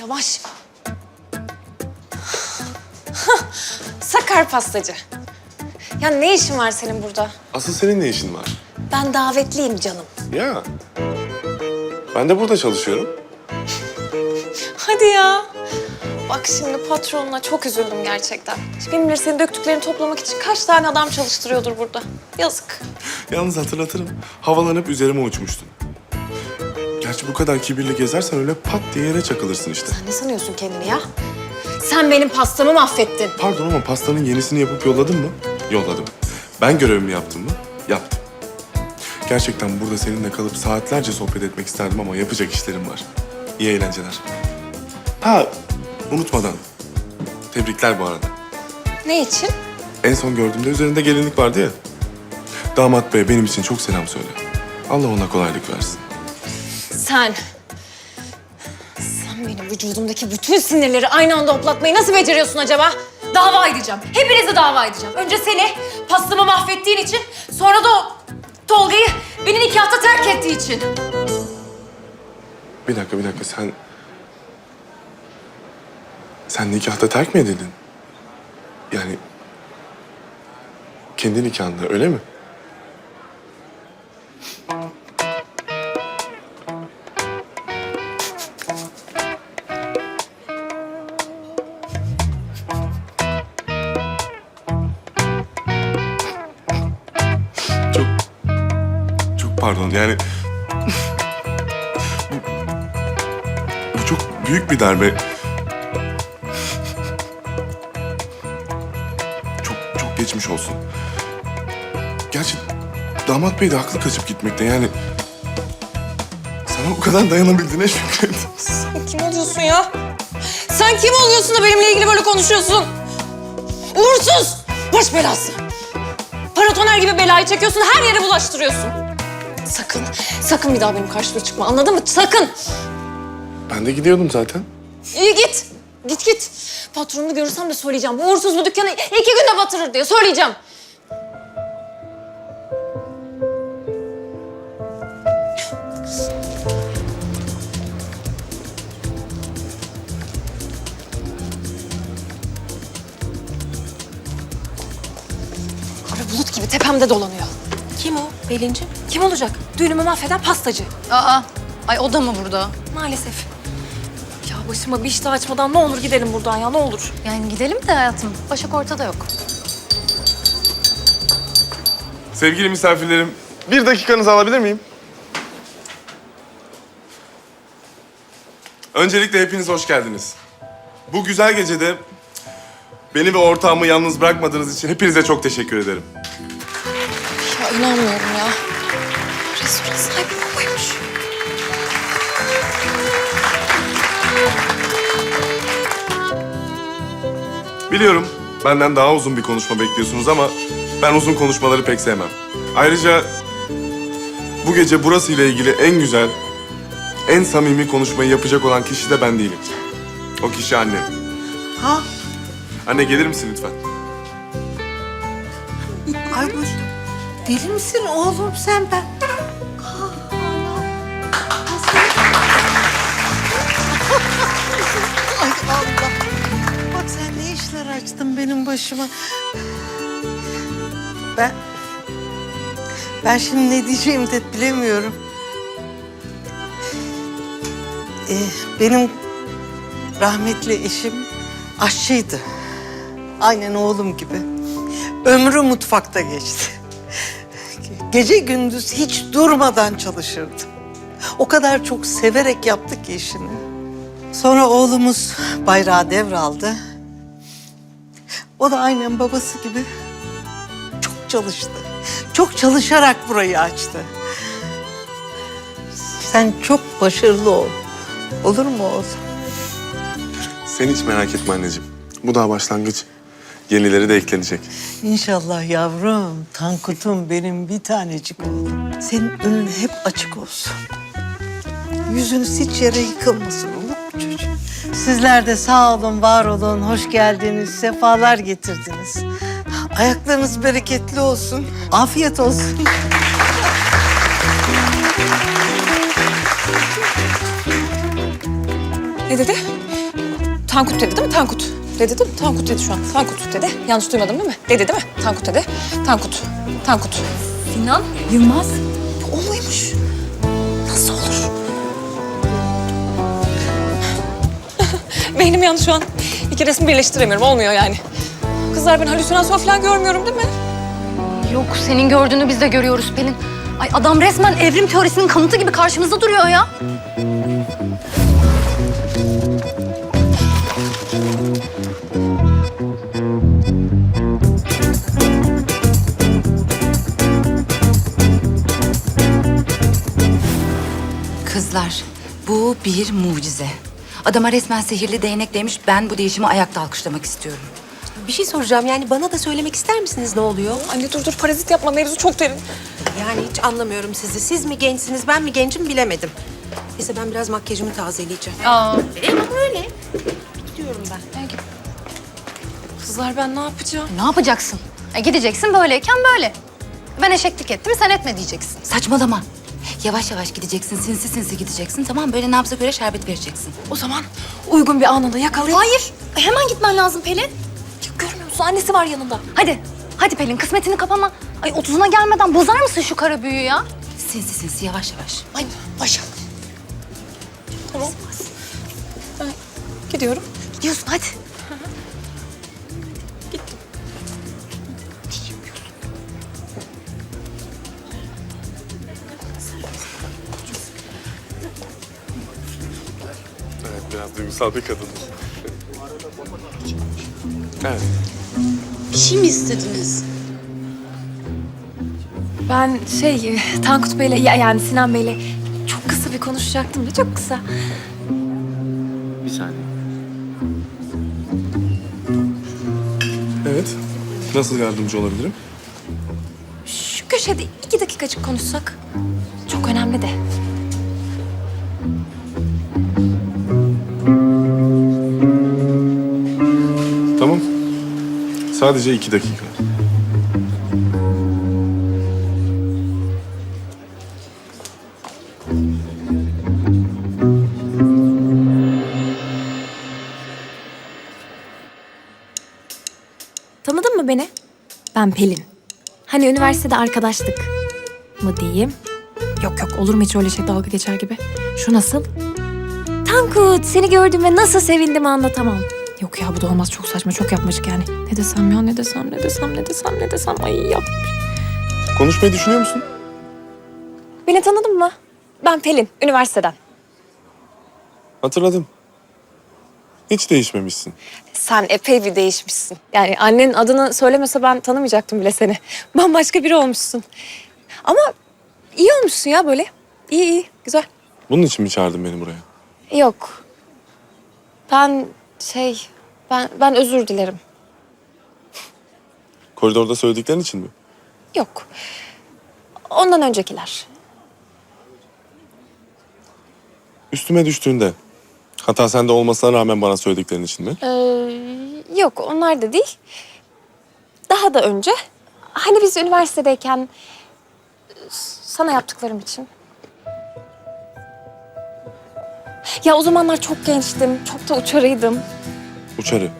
Yavaş. Sakar pastacı. Ya ne işin var senin burada? Asıl senin ne işin var? Ben davetliyim canım. Ya. Ben de burada çalışıyorum. Hadi ya. Bak şimdi patronuna çok üzüldüm gerçekten. Kim bilir senin döktüklerini toplamak için kaç tane adam çalıştırıyordur burada. Yazık. Yalnız hatırlatırım. Havalanıp üzerime uçmuştun. Gerçi bu kadar kibirli gezersen öyle pat diye yere çakılırsın işte. Sen ne sanıyorsun kendini ya? Sen benim pastamı mahvettin. Pardon ama pastanın yenisini yapıp yolladın mı? Yolladım. Ben görevimi yaptım mı? Yaptım. Gerçekten burada seninle kalıp saatlerce sohbet etmek isterdim ama yapacak işlerim var. İyi eğlenceler. Ha, unutmadan. Tebrikler bu arada. Ne için? En son gördüğümde üzerinde gelinlik vardı ya. Damat bey benim için çok selam söyle. Allah ona kolaylık versin. Sen... Sen benim vücudumdaki bütün sinirleri aynı anda hoplatmayı nasıl beceriyorsun acaba? Dava edeceğim. Hepinizi dava edeceğim. Önce seni pastamı mahvettiğin için, sonra da o Tolga'yı beni nikahta terk ettiği için. Bir dakika, bir dakika. Sen... Sen nikahta terk mi edildin? Yani... Kendi nikahında, öyle mi? Pardon, yani... Bu çok büyük bir darbe. Çok çok geçmiş olsun. Gerçi damat bey de haklı kaçıp gitmekte yani. Sana bu kadar dayanabildiğine şükret. Sen kim oluyorsun ya? Sen kim oluyorsun da benimle ilgili böyle konuşuyorsun? Uğursuz! Baş belası! Paratoner gibi belayı çekiyorsun, her yere bulaştırıyorsun. Sakın, sakın bir daha benim karşıma çıkma anladın mı? Sakın! Ben de gidiyordum zaten. İyi git. Git git. Patronunu görürsem de söyleyeceğim. Bu uğursuz bu dükkanı iki günde batırır diye söyleyeceğim. Kara bulut gibi tepemde dolanıyor. Kim o Pelinci? Kim olacak? Düğünümü mahveden pastacı. Aa, ay o da mı burada? Maalesef. Ya başıma bir iş daha açmadan ne olur gidelim buradan ya ne olur. Yani gidelim de hayatım. Başak ortada yok. Sevgili misafirlerim, bir dakikanızı alabilir miyim? Öncelikle hepiniz hoş geldiniz. Bu güzel gecede beni ve ortağımı yalnız bırakmadığınız için hepinize çok teşekkür ederim. Ya inanmıyorum ya. Restoran sahibi babaymış. Biliyorum benden daha uzun bir konuşma bekliyorsunuz ama ben uzun konuşmaları pek sevmem. Ayrıca bu gece burası ile ilgili en güzel, en samimi konuşmayı yapacak olan kişi de ben değilim. O kişi annem. Ha? Anne gelir misin lütfen? Deli misin oğlum sen ben? Ay Allah. Bak sen ne işler açtın benim başıma. Ben... Ben şimdi ne diyeceğimi de bilemiyorum. Ee, benim rahmetli eşim aşçıydı. Aynen oğlum gibi. Ömrü mutfakta geçti. Gece gündüz hiç durmadan çalışırdı. O kadar çok severek yaptı ki işini. Sonra oğlumuz bayrağı devraldı. O da aynen babası gibi çok çalıştı. Çok çalışarak burayı açtı. Sen çok başarılı ol. Olur mu oğlum? Sen hiç merak etme anneciğim. Bu daha başlangıç. Yenileri de eklenecek. İnşallah yavrum, Tankut'um benim bir tanecik oğlum. Senin önün hep açık olsun. Yüzünüz hiç yere yıkılmasın olur mu çocuğum? Sizler de sağ olun, var olun, hoş geldiniz, sefalar getirdiniz. Ayaklarınız bereketli olsun, afiyet olsun. Ne dedi? Tankut dedi değil mi? Tankut. Dedi değil mi? Tankut dedi şu an. Tankut dedi. Yanlış duymadım değil mi? Dedi değil mi? Tankut dedi. Tankut. Tankut. Sinan Yılmaz. O muymuş? Nasıl olur? Beynim yandı şu an. İki resmi birleştiremiyorum. Olmuyor yani. Kızlar ben halüsinasyon falan görmüyorum değil mi? Yok senin gördüğünü biz de görüyoruz Pelin. Ay adam resmen evrim teorisinin kanıtı gibi karşımızda duruyor ya. Kızlar, bu bir mucize. Adama resmen sihirli değnek demiş, ben bu değişimi ayakta alkışlamak istiyorum. Bir şey soracağım yani bana da söylemek ister misiniz ne oluyor? Anne dur dur parazit yapma mevzu çok derin. Yani hiç anlamıyorum sizi. Siz mi gençsiniz ben mi gencim bilemedim. Neyse ben biraz makyajımı tazeleyeceğim. Aa, E öyle. Gidiyorum ben. Kızlar ben ne yapacağım? ne yapacaksın? E, gideceksin böyleyken böyle. Ben eşeklik ettim sen etme diyeceksin. Saçmalama. Yavaş yavaş gideceksin, sinsi sinsi gideceksin. Tamam böyle nabza göre şerbet vereceksin. O zaman uygun bir anında yakalayıp... Hayır hemen gitmen lazım Pelin. Ya görmüyor musun? Annesi var yanında. Hadi. Hadi Pelin kısmetini kapama. Ay otuzuna gelmeden bozar mısın şu kara büyüyü ya? Sinsi sinsi yavaş yavaş. Ay Başak. Tamam. Ben gidiyorum. Gidiyorsun hadi. Evet biraz duygusal bir kadın. Evet. Bir şey mi istediniz? Ben şey e, Tankut Bey'le ya- yani Sinan Bey'le çok kısa bir konuşacaktım da çok kısa. Bir saniye. Evet. Nasıl yardımcı olabilirim? Şu köşede iki dakikacık konuşsak. Önemli de. Tamam. Sadece iki dakika. Tanıdın mı beni? Ben Pelin. Hani üniversitede arkadaşlık mı diyeyim? Yok yok olur mu hiç öyle şey dalga geçer gibi? Şu nasıl? Tankut seni gördüğüme nasıl sevindim anlatamam. Yok ya bu da olmaz çok saçma çok yapmacık yani. Ne desem ya ne desem ne desem ne desem ne desem ay yap. Konuşmayı düşünüyor musun? Beni tanıdın mı? Ben Pelin üniversiteden. Hatırladım. Hiç değişmemişsin. Sen epey bir değişmişsin. Yani annenin adını söylemese ben tanımayacaktım bile seni. Bambaşka biri olmuşsun. Ama iyi olmuşsun ya böyle. İyi iyi güzel. Bunun için mi çağırdın beni buraya? Yok. Ben şey ben ben özür dilerim. Koridorda söylediklerin için mi? Yok. Ondan öncekiler. Üstüme düştüğünde. Hata sende olmasına rağmen bana söylediklerin için mi? Ee, yok onlar da değil. Daha da önce. Hani biz üniversitedeyken sana yaptıklarım için. Ya o zamanlar çok gençtim, çok da uçarıydım. Uçarı.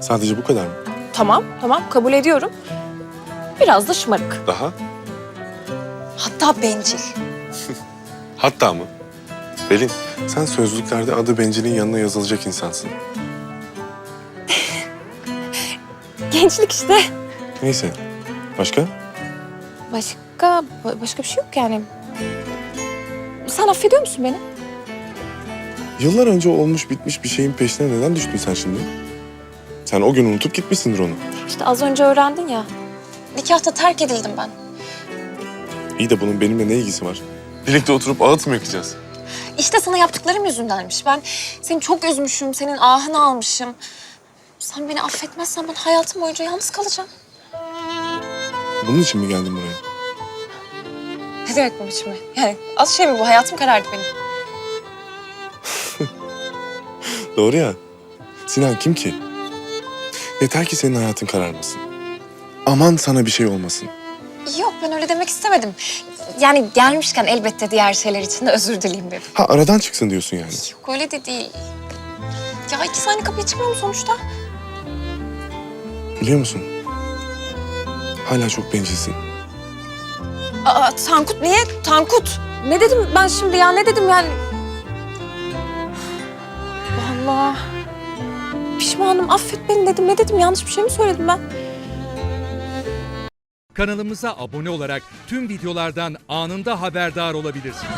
Sadece bu kadar mı? Tamam, tamam kabul ediyorum. Biraz da şımarık. Daha? Hatta bencil. Hatta mı? Belin, sen sözlüklerde adı bencilin yanına yazılacak insansın. Gençlik işte. Neyse. Başka? Başka, ba- başka bir şey yok yani. Sen affediyor musun beni? Yıllar önce olmuş bitmiş bir şeyin peşine neden düştün sen şimdi? Sen o gün unutup gitmişsindir onu. İşte az önce öğrendin ya. Nikahta terk edildim ben. İyi de bunun benimle ne ilgisi var? Birlikte oturup ağıt mı yakacağız? İşte sana yaptıklarım yüzündenmiş. Ben seni çok üzmüşüm, senin ahını almışım. Sen beni affetmezsen ben hayatım boyunca yalnız kalacağım. Bunun için mi geldin buraya? Ne demek bu biçimi? Yani az şey mi bu? Hayatım karardı benim. Doğru ya. Sinan kim ki? Yeter ki senin hayatın kararmasın. Aman sana bir şey olmasın. Yok ben öyle demek istemedim. Yani gelmişken elbette diğer şeyler için de özür dileyim dedim. Ha aradan çıksın diyorsun yani. Yok öyle de değil. Ya iki saniye kapıya çıkmıyor mu sonuçta? Biliyor musun? Hala çok bencilsin. Aa, Tankut niye? Tankut. Ne dedim ben şimdi ya ne dedim yani? Allah. Pişmanım affet beni dedim. Ne dedim yanlış bir şey mi söyledim ben? Kanalımıza abone olarak tüm videolardan anında haberdar olabilirsiniz.